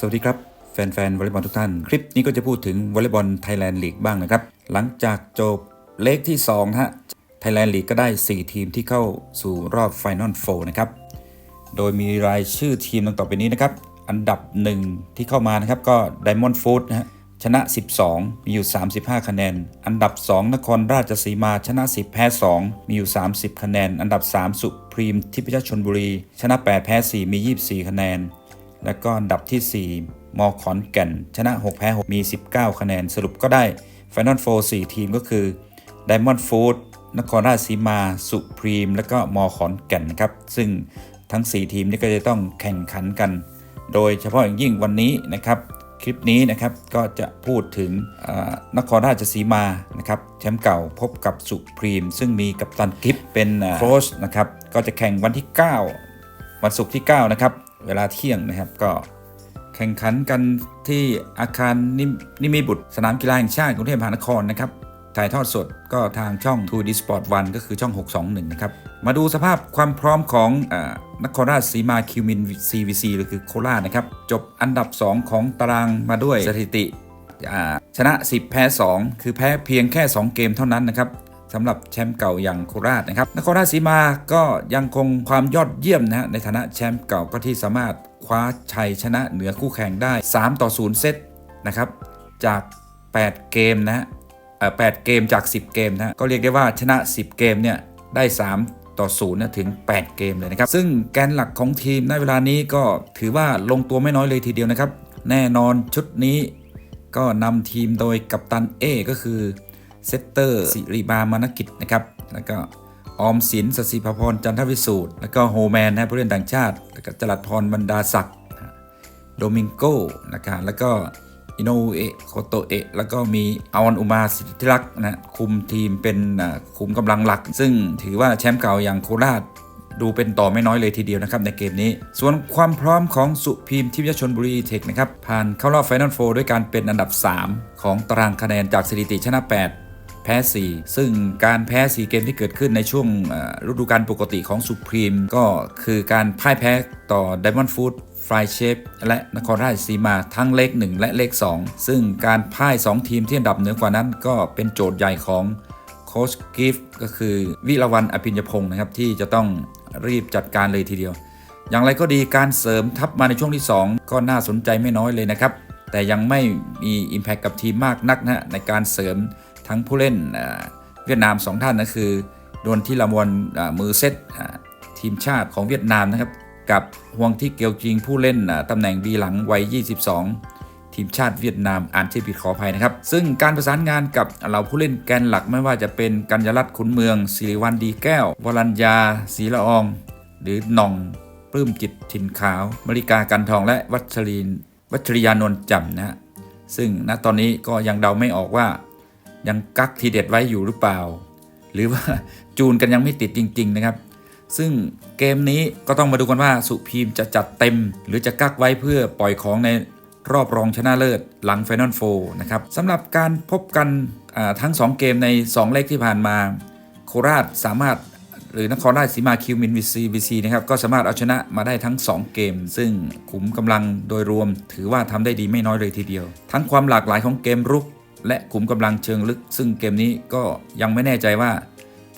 สวัสดีครับ แฟนๆวอลเลย์บอลทุกท่าน คลิปนี้ก็จะพูดถึงวอลเลย์บอลไทยแลนด์ลีกบ้างนะครับ หลังจากจบเลกที่2ฮะไทยแลนด์ลีกก็ได้ 4 ทีมที่เข้าสู่รอบไฟนอลโฟนะครับ โดยมีรายชื่อทีมดังต่อไปนี้นะครับ อันดับ 1 ที่เข้ามานะครับก็ Diamond Food นะฮะชนะ 12 มีอยู่ 35 คะแนน อันดับ 2 นครราชสีมา ชนะ 10 แพ้ 2 มีอยู่ 30 คะแนน อันดับ 3 สุพรีมทิพยชนบุรี ชนะ 8 แพ้ 4 มี 24 คะแนน แล้วก็อันดับทีสี่ 4 มอขอนแก่น ชนะ 6 แพ้ 6 มี 19 คะแนน สรุปก็ได้ Final Four 4 ทีมก็คือ Diamond Food นครราชสีมา สุพรีม แล้วก็มอขอนแก่นครับ ซึ่งทั้ง 4 ทีมนี้ก็จะต้องแข่งขันกัน โดยเฉพาะอย่างยิ่งวันนี้นะครับ คลิปนี้นะครับก็จะพูดถึงนครราชสีมานะครับแชมป์เก่าพบกับสุพรีม ซึ่งมีกัปตันกิฟเป็นโค้ชนะครับก็จะแข่งวันที่ 9 วันศุกร์ที่ 9 นะครับ เวลาเที่ยงนะครับก็แข่งขันกันที่อาคารนิมนิมิบุตร สนามกีฬาแห่งชาติกรุงเทพมหานครนะครับถ่ายทอดสดก็ทางช่อง 2 d Sport 1 ก็คือช่อง 621 นะครับ มาดูสภาพความพร้อมของอนครราชสีมาคิวมิน CVC หรือคือโคราชนะครับ จบอันดับ 2 ของตารางมาด้วยสถิติชนะ 10 แพ้ 2 คือแพ้เพียงแค่ 2 เกมเท่านั้นนะครับ สำหรับแชมป์เก่าอย่างโคราชนะครับนครราชสีมาก็ยังคงความยอดเยี่ยมนะฮะในฐานะแชมป์เก่าก็ที่สามารถคว้าชัยชนะเหนือคู่แข่งได้ 3 ต่อ 0 เซตนะครับจาก 8 เกมนะฮะเอ่อ8เกมจาก 10 เกมนะฮะก็เรียกได้ว่าชนะ 10 เกมเนี่ยได้ 3 ต่อ0นะถึง 8 เกมเลยนะครับ ซึ่งแกนหลักของทีมในเวลานี้ก็ถือว่าลงตัวไม่น้อยเลยทีเดียวนะครับ แน่นอนชุดนี้ก็นำทีมโดยกัปตันเอก็คือ เซตเตอร์สิริบามานกิจนะครับ แล้วก็ออมสินสศิภพรจันทวิสูตรแล้วก็โฮแมนนะผู้เล่นต่างชาติ แล้วก็จรัดพรบรรดาศักดิ์โดมิงโกนะครับแล้วก็อิโนเอะโคโตเอะแล้วก็มีออนอุมาสิทธิรักษ์นะคุมทีมเป็นคุมกำลังหลัก ซึ่งถือว่าแชมป์เก่าอย่างโคราชดูเป็นต่อไม่น้อยเลยทีเดียวนะครับในเกมนี้ ส่วนความพร้อมของสุพีมทิพยชนบุรีเทคนะครับผ่านเข้ารอบไฟนอลโฟด้วยการเป็นอันดับ 3 ของตารางคะแนนจากสถิติชนะ 8 พ้ 4 ซึ่งการแพ้ 4 เกมที่เกิดขึ้นในช่วงฤดูกาลปกติของสุพรีมก็คือการพ่ายแพ้ต่อ Diamond Food ฟรายเชฟและนครราชสีมาทั้งเลข 1 และเลข 2 ซึ่งการพ่าย 2 ทีมที่อันดับเหนือกว่านั้น ก็เป็นโจทย์ใหญ่ของโค้ชกิฟต์ก็คือวิรวันอภิญญพงศ์นะครับที่จะต้องรีบจัดการเลยทีเดียว อย่างไรก็ดีการเสริมทัพมาในช่วงที่ 2 ก็น่าสนใจไม่น้อยเลยนะครับ แต่ยังไม่มี Impact กับทีมมากนักนะในการเสริม ทั้งผู้เล่นเวียดนาม 2 ท่านนะคือโดนที่ละมวนมือเซตทีมชาติของเวียดนามนะครับ กับฮวงที่เกียวจิงผู้เล่นตำแหน่งบีหลังวัย 22 ทีมชาติเวียดนามอ่านชื่อผิดขออภัยนะครับ ซึ่งการประสานงานกับเราผู้เล่นแกนหลักไม่ว่าจะเป็นกัญญารัตน์ขุนเมืองสิริวัลดีแก้ว วรัญญาศรีละออง หรือน่องปลื้มจิตถิ่นขาว มริกากันทองและวัชรีนวัชริยานนท์จำนะฮะซึ่งณตอนนี้ก็ยังเดาไม่ออกว่า ยังกักทีเด็ดไว้อยู่หรือเปล่า หรือว่าจูนกันยังไม่ติดจริง ๆ นะครับ ซึ่งเกมนี้ก็ต้องมาดูกันว่าสุพีมจะจัดเต็ม หรือจะกักไว้เพื่อปล่อยของในรอบรองชนะเลิศหลังไฟนอลโฟนะครับสำหรับการพบกันทั้ง 2 เกมใน 2 เลขที่ผ่านมา โคราชสามารถหรือนครราชสีมาคิวมินวีซีวีซีนะครับก็สามารถเอาชนะมาได้ทั้ง 2 เกม ซึ่งขุมกำลังโดยรวมถือว่าทำได้ดีไม่น้อยเลยทีเดียว ทั้งความหลากหลายของเกมรุก และขุมกำลังเชิงลึก ซึ่งเกมนี้ก็ยังไม่แน่ใจว่า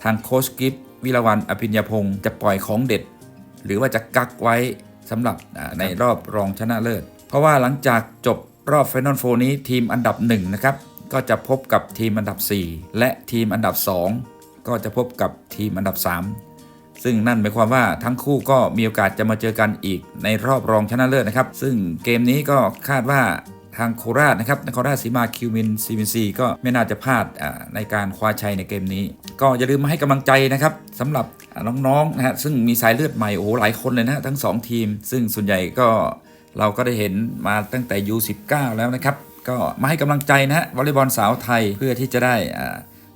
ทางโค้ชกิฟวิรวันอภิญญพงศ์จะปล่อยของเด็ด หรือว่าจะกักไว้สำหรับในรอบรองชนะเลิศ เพราะว่าหลังจากจบรอบไฟนอลโฟนี้ทีมอันดับ1นะครับก็จะพบกับทีมอันดับ 4 และทีมอันดับ 2 ก็จะพบกับทีมอันดับ 3 ซึ่งนั่นหมายความว่าทั้งคู่ก็มีโอกาสจะมาเจอกันอีกในรอบรองชนะเลิศนะครับ ซึ่งเกมนี้ก็คาดว่า ทางโคราชนะครับนครราชสีมาคิวมินซีมินซีก็ไม่น่าจะพลาดในการคว้าชัยในเกมนี้ ก็อย่าลืมมาให้กำลังใจนะครับสำหรับน้องๆนะฮะซึ่งมีสายเลือดใหม่โอ้โหหลายคนเลยนะฮะทั้ง 2 ทีม ซึ่งส่วนใหญ่ก็เราก็ได้เห็นมาตั้งแต่ U19 แล้วนะครับ ก็มาให้กำลังใจนะฮะวอลเลย์บอลสาวไทยเพื่อที่จะได้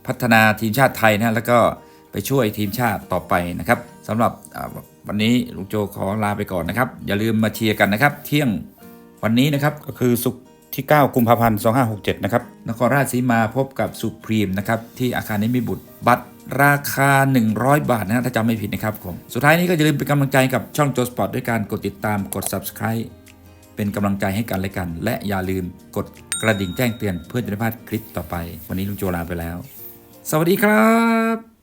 พัฒนาทีมชาติไทยนะแล้วก็ไปช่วยทีมชาติต่อไปนะครับสำหรับวันนี้ลุงโจขอลาไปก่อนนะครับ อย่าลืมมาเชียร์กันนะครับ เที่ยง วันนี้นะครับก็คือศุกร์ที่ 9 กุมภาพันธ์ 2567 นะครับ นครราชสีมาพบกับสุพรีมนะครับ ที่อาคารนิมิบุตร บัตรราคา 100 บาทนะถ้าจำไม่ผิดนะครับผม สุดท้ายนี้ก็อย่าลืมเป็นกำลังใจกับช่องโจสปอร์ตด้วยการกดติดตามกด subscribe เป็นกำลังใจให้กันและกัน และอย่าลืมกดกระดิ่งแจ้งเตือนเพื่อจะได้พลาดคลิปต่อไป วันนี้ลุงโจลาไปแล้ว สวัสดีครับ